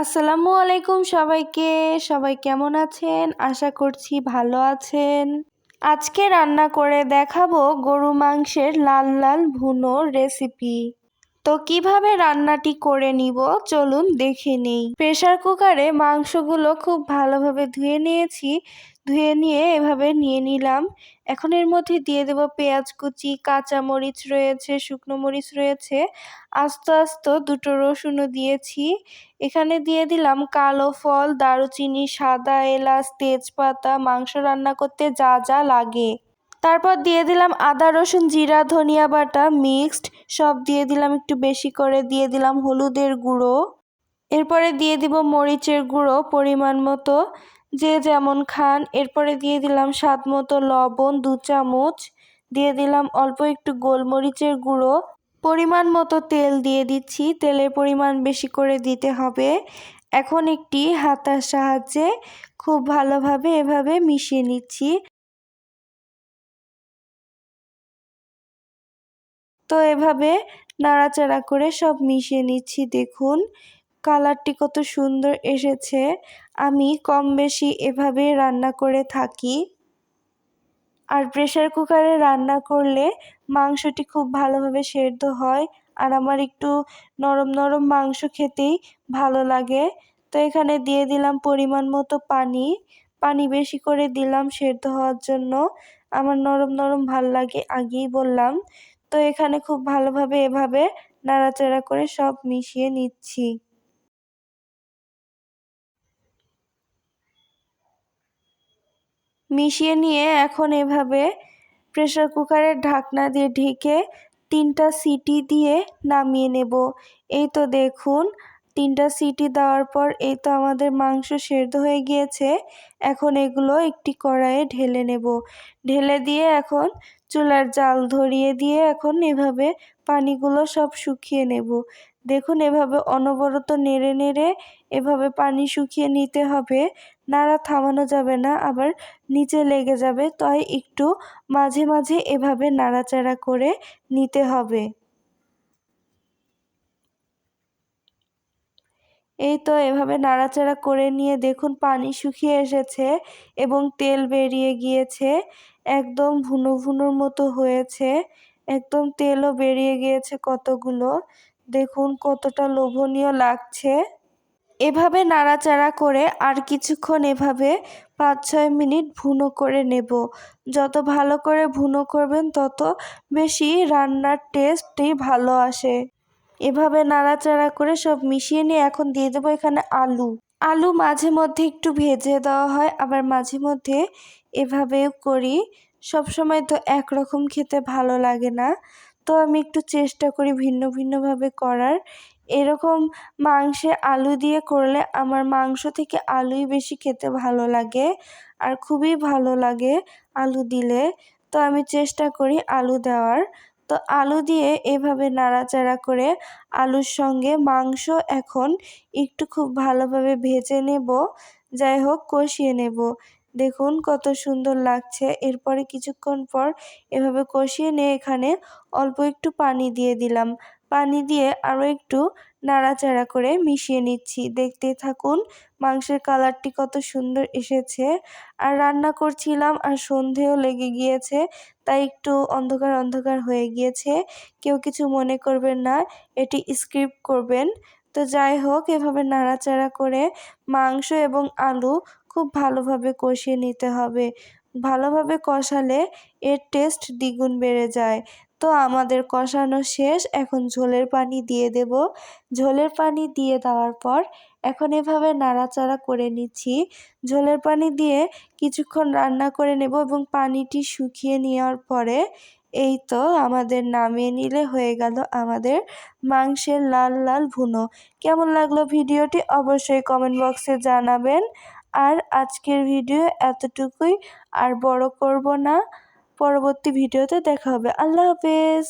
আসসালামু আলাইকুম সবাইকে। সবাই কেমন আছেন? আশা করছি ভালো আছেন। আজকে রান্না করে দেখাবো গরু মাংসের লাল লাল ভুনো রেসিপি তো কীভাবে রান্নাটি করে নিব? চলুন দেখে নেই। প্রেশার কুকারে মাংসগুলো খুব ভালোভাবে ধুয়ে নিয়েছি। ধুয়ে নিয়ে এভাবে নিয়ে নিলাম। এখন এর মধ্যে দিয়ে দেব পেঁয়াজ কুচি কাঁচা মরিচ রয়েছে, শুকনো মরিচ রয়েছে। আস্তে আস্তে দুটো রসুনও দিয়েছি। এখানে দিয়ে দিলাম কালো ফল, দারুচিনি, সাদা এলাচ, তেজপাতা, মাংস রান্না করতে যা যা লাগে। তারপর দিয়ে দিলাম আদা, রসুন, জিরা, ধনিয়া বাটা, মিক্সড। সব দিয়ে দিলাম একটু বেশি করে। দিয়ে দিলাম হলুদের গুঁড়ো। এরপরে দিয়ে দিব মরিচের গুঁড়ো পরিমাণ মতো। যে যেমন খান। এরপরে দিয়ে দিলাম স্বাদ মতো লবণ দু চামচ। দিয়ে দিলাম অল্প একটু গোলমরিচের গুঁড়ো। পরিমাণ মতো তেল দিয়ে দিচ্ছি। তেলের পরিমাণ বেশি করে দিতে হবে। এখন একটি হাতার সাহায্যে খুব ভালোভাবে এভাবে মিশিয়ে নিচ্ছি। তো এভাবে নাড়াচাড়া করে সব মিশিয়ে নিচ্ছি। দেখুন, কালারটি কত সুন্দর এসেছে। আমি কম বেশি এভাবে রান্না করে থাকি। আর প্রেশার কুকারে রান্না করলে মাংসটি খুব ভালোভাবে সেদ্ধ হয় আর আমার একটু নরম নরম মাংস খেতেই ভালো লাগে। তো এখানে দিয়ে দিলাম পরিমাণ মতো পানি। পানি বেশি করে দিলাম সেদ্ধ হওয়ার জন্য। আমার নরম নরম ভালো লাগে আগেই বললাম। তো এখানে খুব ভালোভাবে এভাবে নাড়াচাড়া করে সব মিশিয়ে নিচ্ছি। মিশিয়ে নিয়ে এখন এভাবে প্রেশার কুকারের ঢাকনা দিয়ে ঢেকে তিনটা সিটি দিয়ে নামিয়ে নেব। এই তো দেখুন তিনটা সিটি দেওয়ার পর এই তো আমাদের মাংস সেদ্ধ হয়ে গিয়েছে। এখন এগুলো একটি কড়াইয়ে ঢেলে নেব। ঢেলে দিয়ে এখন চুলার জাল ধরিয়ে দিয়ে এখন এভাবে পানিগুলো সব শুকিয়ে নেব। দেখুন, এভাবে অনবরত নেড়ে নেড়ে এভাবে পানি শুকিয়ে নিতে হবে। নাড়া থামানো যাবে না, আবার নিচে লেগে যাবে। তাই একটু মাঝে মাঝে এভাবে নাড়াচাড়া করে নিতে হবে। এই তো এভাবে নাড়াচাড়া করে নিয়ে দেখুন পানি শুকিয়ে এসেছে এবং তেল বেরিয়ে গিয়েছে। একদম ভুনো ভুনোর মতো হয়েছে। একদম তেলও বেরিয়ে গিয়েছে কতগুলো। দেখুন কতটা লোভনীয় লাগছে। এভাবে নাড়াচাড়া করে আর কিছুক্ষণ এভাবে পাঁচ ছয় মিনিট ভুনো করে নেব। যত ভালো করে ভুনো করবেন, তত বেশি রান্নার টেস্টই ভালো আসে। এভাবে নাড়াচাড়া করে সব মিশিয়ে নিয়ে এখন দিয়ে দেবো এখানে আলু। আলু মাঝে মধ্যে একটু ভেজে দেওয়া হয়, আবার মাঝে মধ্যে এভাবেও করি। সব সময় তো একরকম খেতে ভালো লাগে না। তো আমি একটু চেষ্টা করি ভিন্ন ভিন্নভাবে করার। এরকম মাংসে আলু দিয়ে করলে আমার মাংস থেকে আলুই বেশি খেতে ভালো লাগে আর খুবই ভালো লাগে আলু দিলে। তো আমি চেষ্টা করি আলু দেওয়ার। তো আলু দিয়ে এভাবে নাড়াচাড়া করে আলুর সঙ্গে মাংস এখন একটু খুব ভালোভাবে ভেজে নেব। যাই হোক, কষিয়ে নেব। দেখুন কত সুন্দর লাগছে। এরপরে কিছুক্ষণ পর এভাবে কষিয়ে নিয়ে এখানে অল্প একটু পানি দিয়ে দিলাম। পানি দিয়ে আরও একটু নাড়াচাড়া করে মিশিয়ে নিচ্ছি। দেখতে থাকুন, মাংসের কালারটি কত সুন্দর এসেছে। আর রান্না করছিলাম আর সন্ধেও লেগে গিয়েছে, তাই একটু অন্ধকার অন্ধকার হয়ে গিয়েছে। কেউ কিছু মনে করবেন না, এটি স্ক্রিপ্ট করবেন। তো যাই হোক, এভাবে নাড়াচাড়া করে মাংস এবং আলু খুব ভালোভাবে কষিয়ে নিতে হবে। ভালোভাবে কষালে এর টেস্ট দ্বিগুণ বেড়ে যায়। তো আমাদের কষানো শেষ। এখন ঝোলের পানি দিয়ে দেব। ঝোলের পানি দিয়ে দেওয়ার পর এখন এভাবে নাড়াচাড়া করে নিচ্ছি। ঝোলের পানি দিয়ে কিছুক্ষণ রান্না করে নেব এবং পানিটি শুকিয়ে নেওয়ার পরে এই তো আমাদের নামিয়ে নিলে হয়ে গেল আমাদের মাংসের লাল লাল ভুনো। কেমন লাগল ভিডিওটি অবশ্যই কমেন্ট বক্সে জানাবেন। আর আজকের ভিডিও এতটুকুই। আর বড় করব না। পরবর্তী ভিডিওতে দেখা হবে। আল্লাহ হাফেজ।